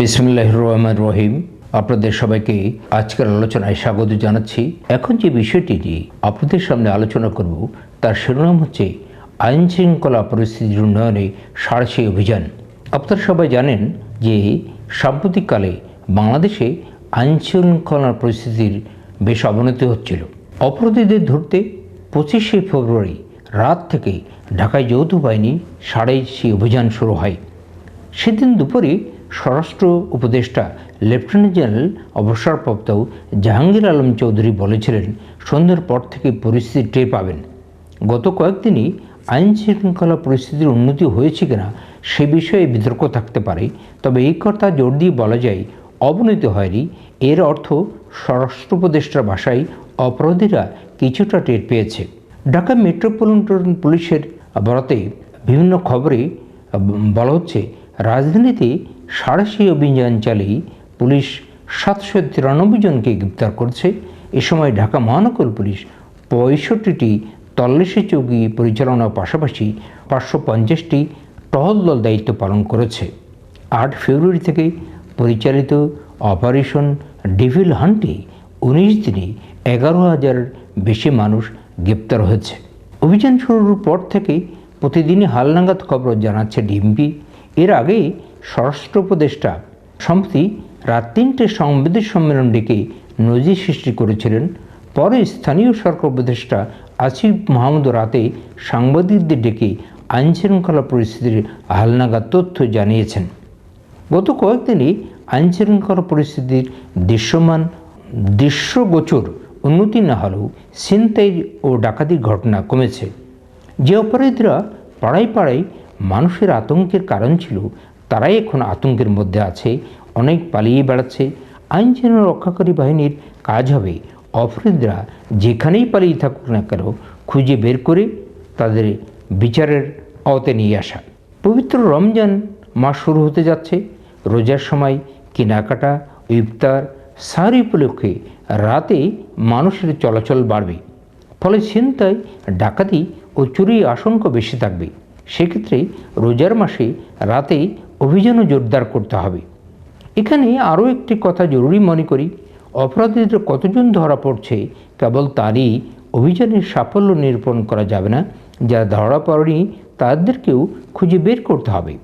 বিসমুল্লাহ রহমান রহিম। আপনাদের সবাইকে আজকের আলোচনায় স্বাগত জানাচ্ছি। এখন যে বিষয়টি নিয়ে আপনাদের সামনে আলোচনা করব, তার শিরোনাম হচ্ছে আইন শৃঙ্খলা পরিস্থিতির উন্নয়নে সারসী অভিযান। আপনারা সবাই জানেন যে সাম্প্রতিককালে বাংলাদেশে আইন শৃঙ্খলার পরিস্থিতির বেশ অবনতি হচ্ছিল। অপরাধীদের ধরতে পঁচিশে ফেব্রুয়ারি রাত থেকে ঢাকায় যৌথ বাহিনী সাড়াইশি অভিযান শুরু হয়। সেদিন দুপুরে স্বরাষ্ট্র উপদেষ্টা লেফটেন্যান্ট জেনারেল অবসরপ্রাপ্ত জাহাঙ্গীর আলম চৌধুরী বলেছিলেন, সন্ধ্যার পর থেকে পরিস্থিতি টের পাবেন। গত কয়েকদিনই আইন শৃঙ্খলা পরিস্থিতির উন্নতি হয়েছে কিনা সে বিষয়ে বিতর্ক থাকতে পারে, তবে এই কথা জোর দিয়ে বলা যায়, অবনতি হয়নি। এর অর্থ স্বরাষ্ট্র উপদেষ্টার ভাষায় অপরাধীরা কিছুটা টের পেয়েছে। ঢাকা মেট্রোপলিটন পুলিশের বরাতে বিভিন্ন খবরে বলা হচ্ছে, রাজধানীতে সাড়াশি অভিযান চালিয়ে পুলিশ সাতশো তিরানব্বই জনকে গ্রেপ্তার করছে। এ সময় ঢাকা মহানগর পুলিশ পঁয়ষট্টিটি তল্লাশি চৌকি পরিচালনার পাশাপাশি পাঁচশো পঞ্চাশটি টহল দল দায়িত্ব পালন করেছে। আট ফেব্রুয়ারি থেকে পরিচালিত অপারেশন ডিভিল হান্টে উনিশ দিনে এগারো হাজার বেশি মানুষ গ্রেপ্তার হয়েছে। অভিযান শুরুর পর থেকে প্রতিদিনই হালনাগাদ খবর জানাচ্ছে ডিএমপি। এর আগে স্বরাষ্ট্র উপদেষ্টা সম্প্রতি রাত তিনটে সংবাদের সম্মেলন ডেকে নজির সৃষ্টি করেছিলেন। পরে স্থানীয় সরকার উপদেষ্টা আসিফ মাহমুদ রাতে সাংবাদিকদের ডেকে আইনশৃঙ্খলা পরিস্থিতির হালনাগাদ তথ্য জানিয়েছেন। গত কয়েকদিনে আইনশৃঙ্খলা পরিস্থিতির দৃশ্যমান দৃশ্যগোচর উন্নতি না হলেও ছিনতাই ও ডাকাতির ঘটনা কমেছে। যে অপরাধীরা পাড়ায় পাড়ায় মানুষের আতঙ্কের কারণ ছিল তারাই এখন আতঙ্কের মধ্যে আছে। অনেক পালিয়ে বেড়াচ্ছে। আইন যেন রক্ষাকারী বাহিনীর কাজ হবে। অপরাধীরা যেখানেই পালিয়ে থাকুক না কেন, খুঁজে বের করে তাদের বিচারের আওতে নিয়ে আসা। পবিত্র রমজান মাস শুরু হতে যাচ্ছে। রোজার সময় কেনাকাটা, ইফতার সারি উপলক্ষে রাতে মানুষের চলাচল বাড়বে। ফলে ছিনতাই, ডাকাতি ও চুরি আশঙ্কা বেশি থাকবে। সেক্ষেত্রে রোজার মাসে রাতে অভিযানও জোরদার করতে হবে। এখানে আরও একটি কথা জরুরি মনে করি, অপরাধীদের কতজন ধরা পড়ছে কেবল তারই অভিযানের সাফল্য নিরূপণ করা যাবে না যারা ধরা পড়েনি তাদেরকেও খুঁজে বের করতে হবে।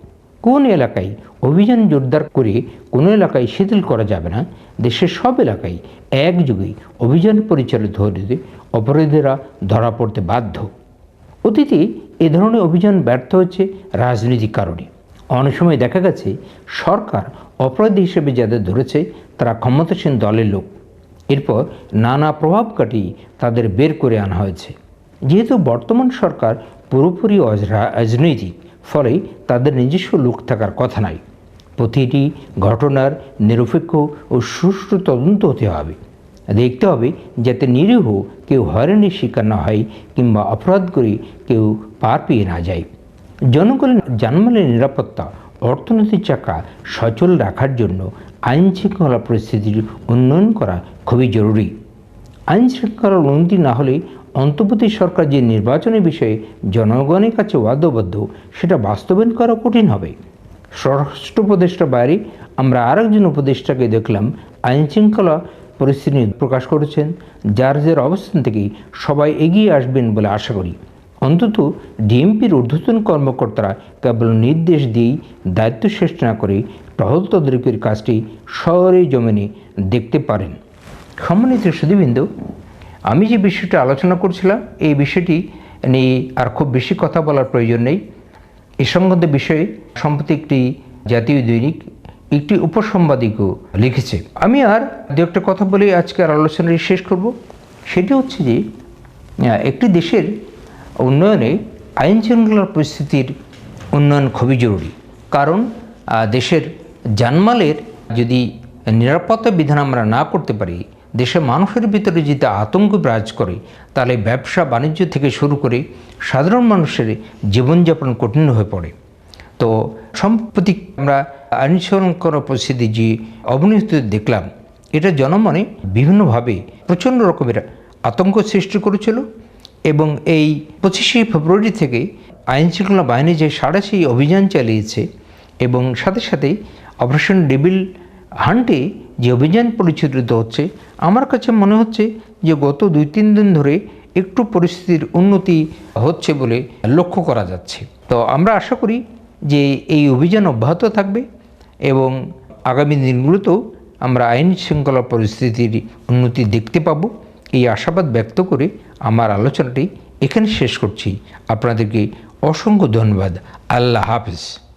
কোন এলাকায় অভিযান জোরদার করে কোনো এলাকায় শিথিল করা যাবে না, দেশের সব এলাকায় একযোগে অভিযান পরিচালিত হলে অপরাধীরা ধরা পড়তে বাধ্য। অতীতে এ ধরনের অভিযান ব্যর্থ হচ্ছে রাজনৈতিক কারণে। অনেক সময় দেখা গেছে সরকার অপরাধী হিসেবে যাদের ধরেছে, তারা ক্ষমতাসীন দলের লোক। এরপর নানা প্রভাব কাটিয়ে তাদের বের করে আনা হয়েছে। যেহেতু বর্তমান সরকার পুরোপুরি রাজনৈতিক ফলে তাদের নিজস্ব লোক থাকার কথা নাই প্রতিটি ঘটনার নিরপেক্ষ ও সুষ্ঠু তদন্ত হতে হবে। দেখতে হবে যাতে নিরীহ কেউ হয়রানির শিকার না হয় কিংবা অপরাধ করে কেউ পার পেয়ে না যায়। জনগণের জানমালের নিরাপত্তা, অর্থনৈতিক চাকা সচল রাখার জন্য আইন শৃঙ্খলা পরিস্থিতির উন্নয়ন করা খুবই জরুরি। আইন শৃঙ্খলার উন্নতি না হলে অন্তর্বর্তী সরকার যে নির্বাচনের বিষয়ে জনগণের কাছে ওয়াদবদ্ধ, সেটা বাস্তবায়ন করা কঠিন হবে। স্বরাষ্ট্র উপদেষ্টার বাইরে, আমরা আরেকজন উপদেষ্টাকে দেখলাম আইন শৃঙ্খলা পরিস্থিতি প্রকাশ করেছেন, যার যার অবস্থান থেকে সবাই এগিয়ে আসবেন বলে আশা করি। অন্তত ডিএমপির ঊর্ধ্বতন কর্মকর্তারা কেবল নির্দেশ দিয়েই দায়িত্ব শেষ না করে টহল তদারকির কাজটি শহরে জমেনে দেখতে পারেন। সম্মানিত সুদীবৃন্দ আমি যে বিষয়টা আলোচনা করছিলাম, এই বিষয়টি নিয়ে আর খুব বেশি কথা বলার প্রয়োজন নেই। এ সংক্রান্ত বিষয়ে সম্প্রতি একটি জাতীয় দৈনিক একটি উপসম্পাদিকও লিখেছে। আমি আর দু একটা কথা বলে আজকের আলোচনাটি শেষ করব। সেটি হচ্ছে যে একটি দেশের উন্নয়নে আইন শৃঙ্খলার পরিস্থিতির উন্নয়ন খুবই জরুরি। কারণ দেশের জানমালের যদি নিরাপত্তা বিধান আমরা না করতে পারি, দেশের মানুষের ভিতরে যদি আতঙ্ক বিরাজ করে, তাহলে ব্যবসা বাণিজ্য থেকে শুরু করে সাধারণ মানুষের জীবনযাপন কঠিন হয়ে পড়ে। তো সম্প্রতি আমরা আইন শৃঙ্খলা পরিস্থিতি যে অবনতি দেখলাম, এটা জনমনে বিভিন্নভাবে প্রচণ্ড রকমের আতঙ্ক সৃষ্টি করেছিল। এবং এই পঁচিশে ফেব্রুয়ারি থেকে আইন শৃঙ্খলা বাহিনী যে সাড়াশি অভিযান চালিয়েছে এবং সাথে সাথে অপারেশন ডেবিল হান্টে যে অভিযান পরিচালিত হচ্ছে, আমার কাছে মনে হচ্ছে যে গত দুই তিন দিন ধরে একটু পরিস্থিতির উন্নতি হচ্ছে বলে লক্ষ্য করা যাচ্ছে। তো আমরা আশা করি যে এই অভিযান অব্যাহত থাকবে এবং আগামী দিনগুলোতেও আমরা আইন শৃঙ্খলা পরিস্থিতির উন্নতি দেখতে পাব। এই আশাবাদ ব্যক্ত করে আমার আলোচনাটি এখানে শেষ করছি। আপনাদেরকে অসংখ্য ধন্যবাদ। আল্লাহ হাফিজ।